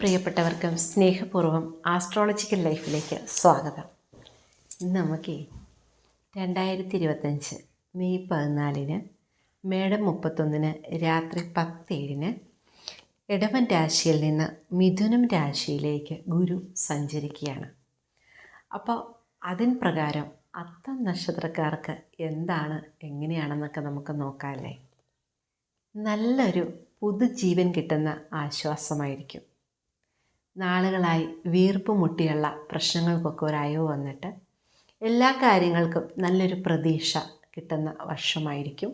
പ്രിയപ്പെട്ടവർക്കും സ്നേഹപൂർവം ആസ്ട്രോളജിക്കൽ ലൈഫിലേക്ക് സ്വാഗതം. ഇന്ന് നമുക്ക് രണ്ടായിരത്തി ഇരുപത്തഞ്ച് മെയ് പതിനാലിന് മേടം മുപ്പത്തൊന്നിന് രാത്രി പത്തേഴിന് ഇടവൻ രാശിയിൽ നിന്ന് മിഥുനം രാശിയിലേക്ക് ഗുരു സഞ്ചരിക്കുകയാണ്. അപ്പോൾ അതിൻ പ്രകാരം അത്തം നക്ഷത്രക്കാർക്ക് എന്താണ് എങ്ങനെയാണെന്നൊക്കെ നമുക്ക് നോക്കാമല്ലേ നല്ലൊരു പുതുജീവൻ കിട്ടുന്ന ആശ്വാസമായിരിക്കും. നാളുകളായി വീർപ്പ് മുട്ടിയുള്ള പ്രശ്നങ്ങൾക്കൊക്കെ ഒരു അയവ് വന്നിട്ട് എല്ലാ കാര്യങ്ങൾക്കും നല്ലൊരു പ്രതീക്ഷ കിട്ടുന്ന വർഷമായിരിക്കും.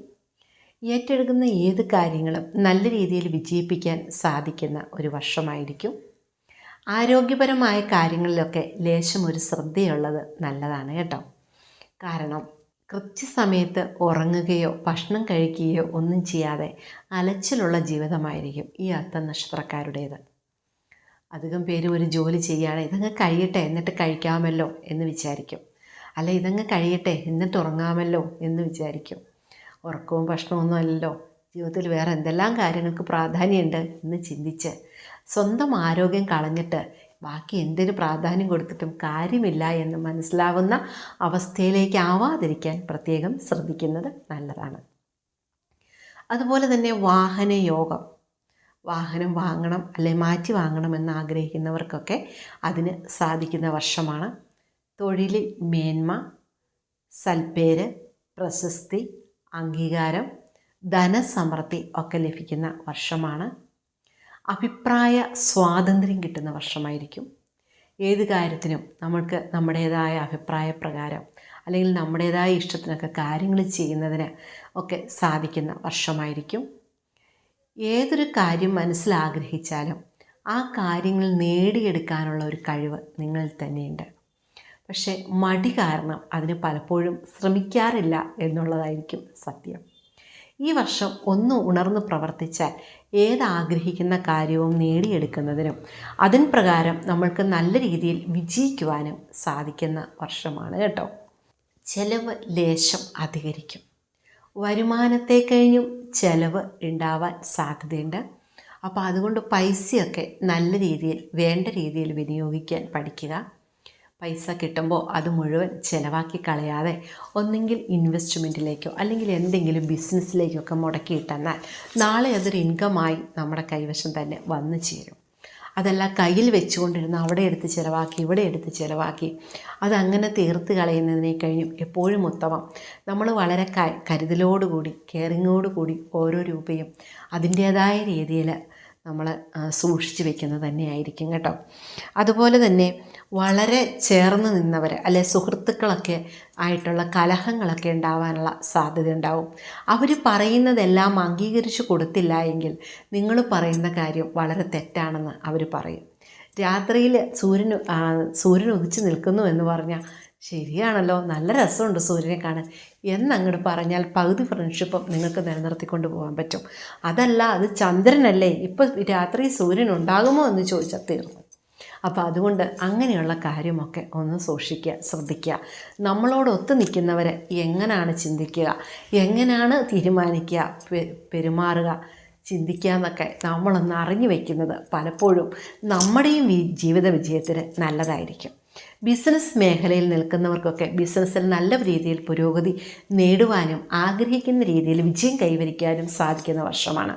ഏറ്റെടുക്കുന്ന ഏത് കാര്യങ്ങളും നല്ല രീതിയിൽ വിജയിപ്പിക്കാൻ സാധിക്കുന്ന ഒരു വർഷമായിരിക്കും. ആരോഗ്യപരമായ കാര്യങ്ങളിലൊക്കെ ലേശം ഒരു ശ്രദ്ധയുള്ളത് നല്ലതാണ് കേട്ടോ. കാരണം കൃത്യസമയത്ത് ഉറങ്ങുകയോ ഭക്ഷണം കഴിക്കുകയോ ഒന്നും ചെയ്യാതെ അലച്ചിലുള്ള ജീവിതമായിരിക്കും ഈ അത്ത നക്ഷത്രക്കാരുടേത്. അധികം പേര് ഒരു ജോലി ചെയ്യാതെ ഇതങ്ങ് കഴിയട്ടെ എന്നിട്ട് കഴിക്കാമല്ലോ എന്ന് വിചാരിക്കും. അല്ല ഇതങ്ങ് കഴിയട്ടെ എന്നിട്ട് ഉറങ്ങാമല്ലോ എന്ന് വിചാരിക്കും. ഉറക്കവും ഭക്ഷണമൊന്നും അല്ലല്ലോ. ജീവിതത്തിൽ വേറെ എന്തെല്ലാം കാര്യങ്ങൾക്ക് പ്രാധാന്യമുണ്ട് എന്ന് ചിന്തിച്ച് സ്വന്തം ആരോഗ്യം കളഞ്ഞിട്ട് ബാക്കി എന്തിന് പ്രാധാന്യം കൊടുത്തിട്ടും കാര്യമില്ല എന്ന് മനസ്സിലാവുന്ന അവസ്ഥയിലേക്ക് ആവാതിരിക്കാൻ പ്രത്യേകം ശ്രദ്ധിക്കുന്നത് നല്ലതാണ്. അതുപോലെ തന്നെ വാഹന യോഗം വാഹനം വാങ്ങണം അല്ലെ മാറ്റി വാങ്ങണം എന്ന് ആഗ്രഹിക്കുന്നവർക്കൊക്കെ അതിന് സാധിക്കുന്ന വർഷമാണ്. തൊഴിലിൽ മേന്മ സൽപ്പേര് പ്രശസ്തി അംഗീകാരം ധനസമൃദ്ധി ഒക്കെ ലഭിക്കുന്ന വർഷമാണ്. അഭിപ്രായ സ്വാതന്ത്ര്യം കിട്ടുന്ന വർഷമായിരിക്കും. ഏത് കാര്യത്തിനും നമ്മൾക്ക് നമ്മുടേതായ അഭിപ്രായ പ്രകാരം അല്ലെങ്കിൽ നമ്മുടേതായ ഇഷ്ടത്തിനൊക്കെ കാര്യങ്ങൾ ചെയ്യുന്നതിന് ഒക്കെ സാധിക്കുന്ന വർഷമായിരിക്കും. ഏതൊരു കാര്യം മനസ്സിൽ ആഗ്രഹിച്ചാലും ആ കാര്യങ്ങൾ നേടിയെടുക്കാനുള്ള ഒരു കഴിവ് നിങ്ങളിൽ തന്നെയുണ്ട്. പക്ഷേ മടി കാരണം അതിന് പലപ്പോഴും ശ്രമിക്കാറില്ല എന്നുള്ളതായിരിക്കും സത്യം. ഈ വർഷം ഒന്ന് ഉണർന്ന് പ്രവർത്തിച്ചാൽ ഏതാഗ്രഹിക്കുന്ന കാര്യവും നേടിയെടുക്കുന്നതിനും അതിൻ പ്രകാരം നമ്മൾക്ക് നല്ല രീതിയിൽ വിജയിക്കുവാനും സാധിക്കുന്ന വർഷമാണ് കേട്ടോ. ചെലവ് ലേശം അധികരിക്കും. വരുമാനത്തെ കഴിഞ്ഞും ചിലവ് ഉണ്ടാവാൻ സാധ്യതയുണ്ട്. അപ്പോൾ അതുകൊണ്ട് പൈസയൊക്കെ നല്ല രീതിയിൽ വേണ്ട രീതിയിൽ വിനിയോഗിക്കാൻ പഠിക്കുക. പൈസ കിട്ടുമ്പോൾ അത് മുഴുവൻ ചിലവാക്കി കളയാതെ ഒന്നെങ്കിൽ ഇൻവെസ്റ്റ്മെന്റിലേക്കോ അല്ലെങ്കിൽ എന്തെങ്കിലും ബിസിനസ്സിലേക്കൊക്കെ മുടക്കിയിട്ടെന്നാൽ നാളെ അതൊരു ഇൻകമായി നമ്മുടെ കൈവശം തന്നെ വന്നു ചേരും. അതല്ല കയ്യിൽ വെച്ചുകൊണ്ടിരുന്ന അവിടെ എടുത്ത് ചിലവാക്കി ഇവിടെ എടുത്ത് ചിലവാക്കി. അതങ്ങനെ തീർത്ത് കളയുന്നതിനെ കഴിഞ്ഞും എപ്പോഴും ഉത്തമം. നമ്മൾ വളരെ ക കരുതലോടുകൂടി കെയറിങ്ങോടുകൂടി ഓരോ രൂപയും അതിന്റേതായ രീതിയിൽ നമ്മൾ സൂക്ഷിച്ചു വെക്കുന്നത് തന്നെയായിരിക്കും കേട്ടോ. അതുപോലെ തന്നെ വളരെ ചേർന്ന് നിന്നവർ അല്ലെ സുഹൃത്തുക്കളൊക്കെ ആയിട്ടുള്ള കലഹങ്ങളൊക്കെ ഉണ്ടാവാനുള്ള സാധ്യത ഉണ്ടാവും. അവർ പറയുന്നതെല്ലാം അംഗീകരിച്ചു കൊടുത്തില്ല എങ്കിൽ നിങ്ങൾ പറയുന്ന കാര്യം വളരെ തെറ്റാണെന്ന് അവർ പറയും. രാത്രിയിൽ സൂര്യൻ സൂര്യൻ ഉദിച്ച് നിൽക്കുന്നു എന്ന് പറഞ്ഞാൽ ശരിയാണല്ലോ. നല്ല രസമുണ്ട് സൂര്യനെ കാണാൻ. എന്നങ്ങോട്ട് പറഞ്ഞാൽ പകുതി ഫ്രണ്ട്ഷിപ്പും നിങ്ങൾക്ക് നിലനിർത്തിക്കൊണ്ട് പോകാൻ പറ്റും. അതല്ല അത് ചന്ദ്രനല്ലേ? ഇപ്പോൾ രാത്രി സൂര്യൻ ഉണ്ടാകുമോ എന്ന് ചോദിച്ചാൽ തീർന്നു. അപ്പോൾ അതുകൊണ്ട് അങ്ങനെയുള്ള കാര്യമൊക്കെ ഒന്ന് സൂക്ഷിക്കുക ശ്രദ്ധിക്കുക. നമ്മളോട് ഒത്തു നിൽക്കുന്നവരെ എങ്ങനെയാണ് ചിന്തിക്കുക? എങ്ങനെയാണ് തീരുമാനിക്കുക? പെരുമാറുക? ചിന്തിക്കുക എന്നൊക്കെ നമ്മളൊന്ന് അറിഞ്ഞു വയ്ക്കുന്നത് പലപ്പോഴും നമ്മുടെയും ജീവിത വിജയത്തിന് നല്ലതായിരിക്കും. ബിസിനസ് മേഖലയിൽ നിൽക്കുന്നവർക്കൊക്കെ ബിസിനസ്സിൽ നല്ല രീതിയിൽ പുരോഗതി നേടുവാനും ആഗ്രഹിക്കുന്ന രീതിയിൽ വിജയം കൈവരിക്കാനും സാധിക്കുന്ന വർഷമാണ്.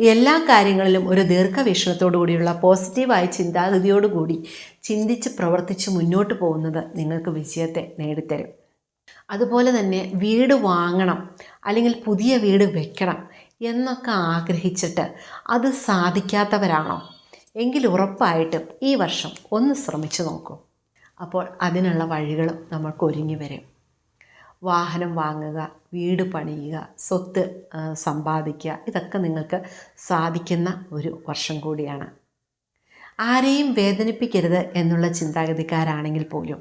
എല്ലാ കാര്യങ്ങളിലും ഒരു ദീർഘവീക്ഷണത്തോടു കൂടിയുള്ള പോസിറ്റീവായ ചിന്താഗതിയോടുകൂടി ചിന്തിച്ച് പ്രവർത്തിച്ച് മുന്നോട്ട് പോകുന്നത് നിങ്ങൾക്ക് വിജയത്തെ നേടിത്തരും. അതുപോലെ തന്നെ വീട് വാങ്ങണം അല്ലെങ്കിൽ പുതിയ വീട് വെക്കണം എന്നൊക്കെ ആഗ്രഹിച്ചിട്ട് അത് സാധിക്കാത്തവരാണോ? എങ്കിൽ ഉറപ്പായിട്ടും ഈ വർഷം ഒന്ന് ശ്രമിച്ചു നോക്കൂ. അപ്പോൾ അതിനുള്ള വഴികളും നമുക്ക് ഒരുങ്ങി വരും. വാഹനം വാങ്ങുക വീട് പണിയുക സ്വത്ത് സമ്പാദിക്കുക ഇതൊക്കെ നിങ്ങൾക്ക് സാധിക്കുന്ന ഒരു വർഷം കൂടിയാണ്. ആരെയും വേദനിപ്പിക്കരുത് എന്നുള്ള ചിന്താഗതിക്കാരാണെങ്കിൽ പോലും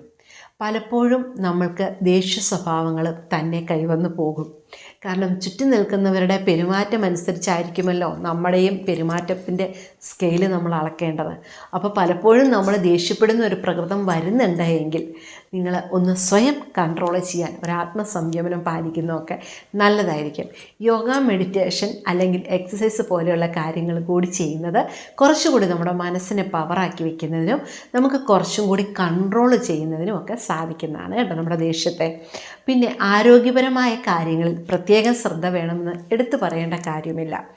പലപ്പോഴും നമ്മൾക്ക് ദേഷ്യ സ്വഭാവങ്ങൾ തന്നെ കൈവന്നു പോകും. കാരണം ചുറ്റി നിൽക്കുന്നവരുടെ പെരുമാറ്റം അനുസരിച്ചായിരിക്കുമല്ലോ നമ്മുടെയും പെരുമാറ്റത്തിന്റെ സ്കെയിൽ നമ്മൾ അളക്കേണ്ടത്. അപ്പോൾ പലപ്പോഴും നമ്മൾ ദേഷ്യപ്പെടുന്ന ഒരു പ്രകൃതം വരുന്നുണ്ടെങ്കിൽ നിങ്ങൾ ഒന്ന് സ്വയം കൺട്രോൾ ചെയ്യാൻ ഒരു ആത്മസംയമനം പാലിക്കുന്നതൊക്കെ നല്ലതായിരിക്കും. യോഗ മെഡിറ്റേഷൻ അല്ലെങ്കിൽ എക്സസൈസ് പോലെയുള്ള കാര്യങ്ങൾ കൂടി ചെയ്യുന്നത് കുറച്ചുകൂടി നമ്മുടെ മനസ്സിനെ പവറാക്കി വെക്കുന്നതിനും നമുക്ക് കുറച്ചും കൂടി കൺട്രോൾ ചെയ്യുന്നതിനും ഒക്കെ സാധിക്കുന്നതാണ് കേട്ടോ നമ്മുടെ ദേഷ്യത്തെ. പിന്നെ ആരോഗ്യപരമായ കാര്യങ്ങളിൽ പ്രത്യേകം ശ്രദ്ധ വേണമെന്ന് എടുത്തു പറയേണ്ട കാര്യമില്ല.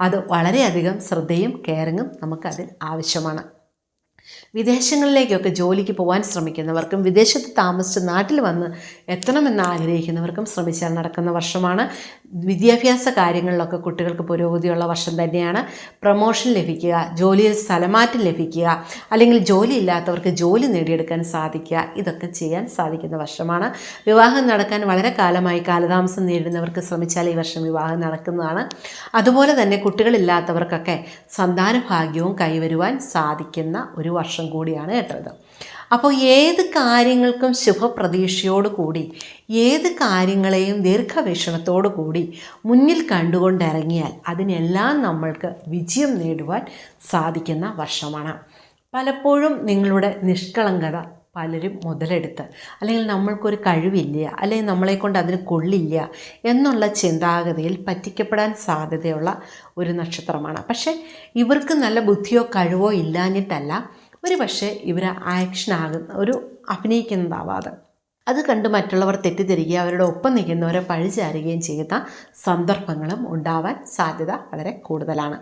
അത് വളരെയധികം ശ്രദ്ധയും കെയറിങ്ങും നമുക്കതിൽ ആവശ്യമാണ്. വിദേശങ്ങളിലേക്കൊക്കെ ജോലിക്ക് പോകാൻ ശ്രമിക്കുന്നവർക്കും വിദേശത്ത് താമസിച്ച് നാട്ടിൽ വന്ന് എത്തണമെന്ന് ആഗ്രഹിക്കുന്നവർക്കും ശ്രമിച്ചാൽ നടക്കുന്ന വർഷമാണ്. വിദ്യാഭ്യാസ കാര്യങ്ങളിലൊക്കെ കുട്ടികൾക്ക് പുരോഗതിയുള്ള വർഷം തന്നെയാണ്. പ്രൊമോഷൻ ലഭിക്കുക ജോലിയിൽ സ്ഥലമാറ്റം ലഭിക്കുക അല്ലെങ്കിൽ ജോലി ഇല്ലാത്തവർക്ക് ജോലി നേടിയെടുക്കാൻ സാധിക്കുക ഇതൊക്കെ ചെയ്യാൻ സാധിക്കുന്ന വർഷമാണ്. വിവാഹം നടക്കാൻ വളരെ കാലമായി കാലതാമസം നേരിടുന്നവർക്ക് ശ്രമിച്ചാൽ ഈ വർഷം വിവാഹം നടക്കുന്നതാണ്. അതുപോലെ തന്നെ കുട്ടികളില്ലാത്തവർക്കൊക്കെ സന്താന ഭാഗ്യവും കൈവരുവാൻ സാധിക്കുന്ന ഒരു വർഷം കൂടിയാണ് കേട്ടത്. അപ്പോൾ ഏത് കാര്യങ്ങൾക്കും ശുഭപ്രതീക്ഷയോട് കൂടി ഏത് കാര്യങ്ങളെയും ദീർഘവീക്ഷണത്തോടു കൂടി മുന്നിൽ കണ്ടുകൊണ്ടിറങ്ങിയാൽ അതിനെല്ലാം നമ്മൾക്ക് വിജയം നേടുവാൻ സാധിക്കുന്ന വർഷമാണ്. പലപ്പോഴും നിങ്ങളുടെ നിഷ്കളങ്കത പലരും മുതലെടുത്ത് അല്ലെങ്കിൽ നമ്മൾക്കൊരു കഴിവില്ല അല്ലെങ്കിൽ നമ്മളെക്കൊണ്ട് അതിന് കൊള്ളില്ല എന്നുള്ള ചിന്താഗതിയിൽ പറ്റിക്കപ്പെടാൻ സാധ്യതയുള്ള ഒരു നക്ഷത്രമാണ്. പക്ഷേ ഇവർക്ക് നല്ല ബുദ്ധിയോ കഴിവോ ഇല്ലാഞ്ഞിട്ടല്ല ഒരു പക്ഷേ ഇവർ ആക്ഷൻ ആകുന്ന ഒരു അഭിനയിക്കുന്നതാവാതെ അത് കണ്ട് മറ്റുള്ളവർ തെറ്റിദ്ധരിക്കുകയും അവരുടെ ഒപ്പം നിൽക്കുന്നവരെ പഴിചാരുകയും ചെയ്യുന്ന സന്ദർഭങ്ങളും ഉണ്ടാവാൻ സാധ്യത വളരെ കൂടുതലാണ്.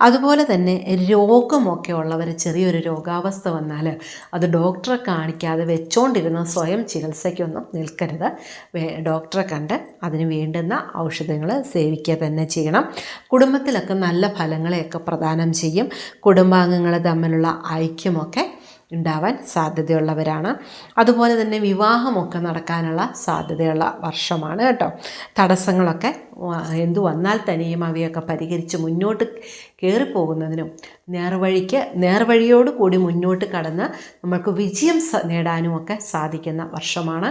അതുപോലെ തന്നെ രോഗമൊക്കെ ഉള്ളവർ ചെറിയൊരു രോഗാവസ്ഥ വന്നാൽ അത് ഡോക്ടറെ കാണിക്കാതെ വെച്ചോണ്ടിരുന്ന സ്വയം ചികിത്സയ്ക്കൊന്നും നിൽക്കരുത്. ഡോക്ടറെ കണ്ട് അതിന് വേണ്ടുന്ന ഔഷധങ്ങൾ സേവിക്കുക തന്നെ ചെയ്യണം. കുടുംബത്തിലൊക്കെ നല്ല ഫലങ്ങളെയൊക്കെ പ്രദാനം ചെയ്യും. കുടുംബാംഗങ്ങൾ തമ്മിലുള്ള ഐക്യമൊക്കെ ഉണ്ടാവാൻ സാധ്യതയുള്ളവരാണ്. അതുപോലെ തന്നെ വിവാഹമൊക്കെ നടക്കാനുള്ള സാധ്യതയുള്ള വർഷമാണ് കേട്ടോ. തടസ്സങ്ങളൊക്കെ എന്തു വന്നാൽ തന്നെയും അവയൊക്കെ പരിഹരിച്ച് മുന്നോട്ട് കയറിപ്പോകുന്നതിനും നേർവഴിക്ക് നേർവഴിയോട് കൂടി മുന്നോട്ട് കടന്ന് നമുക്ക് വിജയം നേടാനുമൊക്കെ സാധിക്കുന്ന വർഷമാണ്.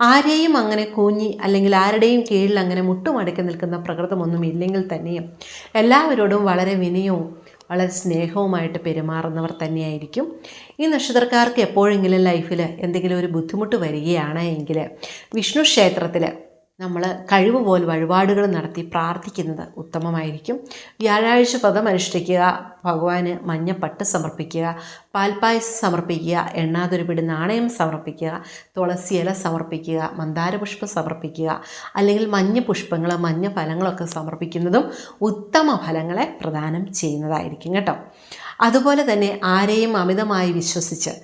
ആരെയും അങ്ങനെ കൂഞ്ഞി അല്ലെങ്കിൽ ആരുടെയും കീഴിൽ അങ്ങനെ മുട്ടുമടക്കി നിൽക്കുന്ന പ്രകൃതമൊന്നും ഇല്ലെങ്കിൽ തന്നെയും എല്ലാവരോടും വളരെ വിനയവും വളരെ സ്നേഹവുമായിട്ട് പെരുമാറുന്നവർ തന്നെയായിരിക്കും. ഈ നക്ഷത്രക്കാർക്ക് എപ്പോഴെങ്കിലും ലൈഫിൽ എന്തെങ്കിലും ഒരു ബുദ്ധിമുട്ട് വരികയാണ് എങ്കിൽ വിഷ്ണു ക്ഷേത്രത്തിൽ നമ്മൾ കഴിവ് പോലെ വഴിപാടുകൾ നടത്തി പ്രാർത്ഥിക്കുന്നത് ഉത്തമമായിരിക്കും. വ്യാഴാഴ്ച പദം അനുഷ്ഠിക്കുക ഭഗവാന് മഞ്ഞപ്പട്ട് സമർപ്പിക്കുക പാൽപ്പായസം സമർപ്പിക്കുക എണ്ണാതൊരുപിടി നാണയം സമർപ്പിക്കുക തുളസി ഇല സമർപ്പിക്കുക മന്ദാരപുഷ്പം സമർപ്പിക്കുക അല്ലെങ്കിൽ മഞ്ഞ പുഷ്പങ്ങൾ മഞ്ഞ ഫലങ്ങളൊക്കെ സമർപ്പിക്കുന്നതും ഉത്തമ ഫലങ്ങളെ പ്രദാനം ചെയ്യുന്നതായിരിക്കും കേട്ടോ. അതുപോലെ തന്നെ ആരെയും അമിതമായി വിശ്വസിച്ച്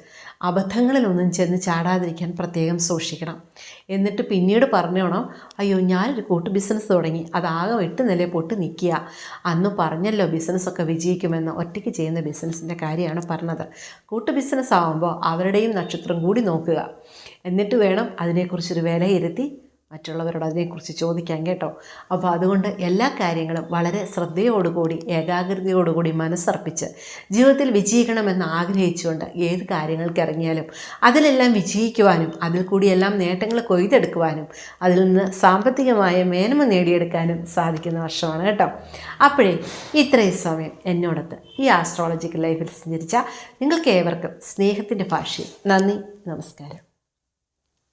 അബദ്ധങ്ങളിലൊന്നും ചെന്ന് ചാടാതിരിക്കാൻ പ്രത്യേകം സൂക്ഷിക്കണം. എന്നിട്ട് പിന്നീട് പറഞ്ഞോണം അയ്യോ ഞാനൊരു കൂട്ട് ബിസിനസ് തുടങ്ങി. അതാകെ എട്ട് നില പൊട്ട് നിൽക്കുക. അന്ന് പറഞ്ഞല്ലോ ബിസിനസ്സൊക്കെ വിജയിക്കുമെന്ന് ഒറ്റയ്ക്ക് ചെയ്യുന്ന ബിസിനസ്സിന്റെ കാര്യമാണ് പറഞ്ഞത്. കൂട്ട് ബിസിനസ് ആവുമ്പോൾ അവരുടെയും നക്ഷത്രം കൂടി നോക്കുക. എന്നിട്ട് വേണം അതിനെക്കുറിച്ചൊരു വിലയിരുത്തി മറ്റുള്ളവരോട് അതിനെക്കുറിച്ച് ചോദിക്കാൻ കേട്ടോ. അപ്പോൾ അതുകൊണ്ട് എല്ലാ കാര്യങ്ങളും വളരെ ശ്രദ്ധയോടുകൂടി ഏകാഗ്രതയോടുകൂടി മനസ്സർപ്പിച്ച് ജീവിതത്തിൽ വിജയിക്കണമെന്ന് ആഗ്രഹിച്ചുകൊണ്ട് ഏത് കാര്യങ്ങൾക്ക് ഇറങ്ങിയാലും അതിലെല്ലാം വിജയിക്കുവാനും അതിൽ കൂടിയെല്ലാം നേട്ടങ്ങൾ കൊയ്തെടുക്കുവാനും അതിൽ നിന്ന് സാമ്പത്തികമായ മേന്മ നേടിയെടുക്കാനും സാധിക്കുന്ന വർഷമാണ് കേട്ടോ. അപ്പോഴേ ഇത്രയും സമയം എന്നോടത്ത് ഈ ആസ്ട്രോളജിക്കൽ ലൈഫിൽ സഞ്ചരിച്ച നിങ്ങൾക്ക് ഏവർക്കും സ്നേഹത്തിന്റെ ഭാഷയിൽ നന്ദി നമസ്കാരം.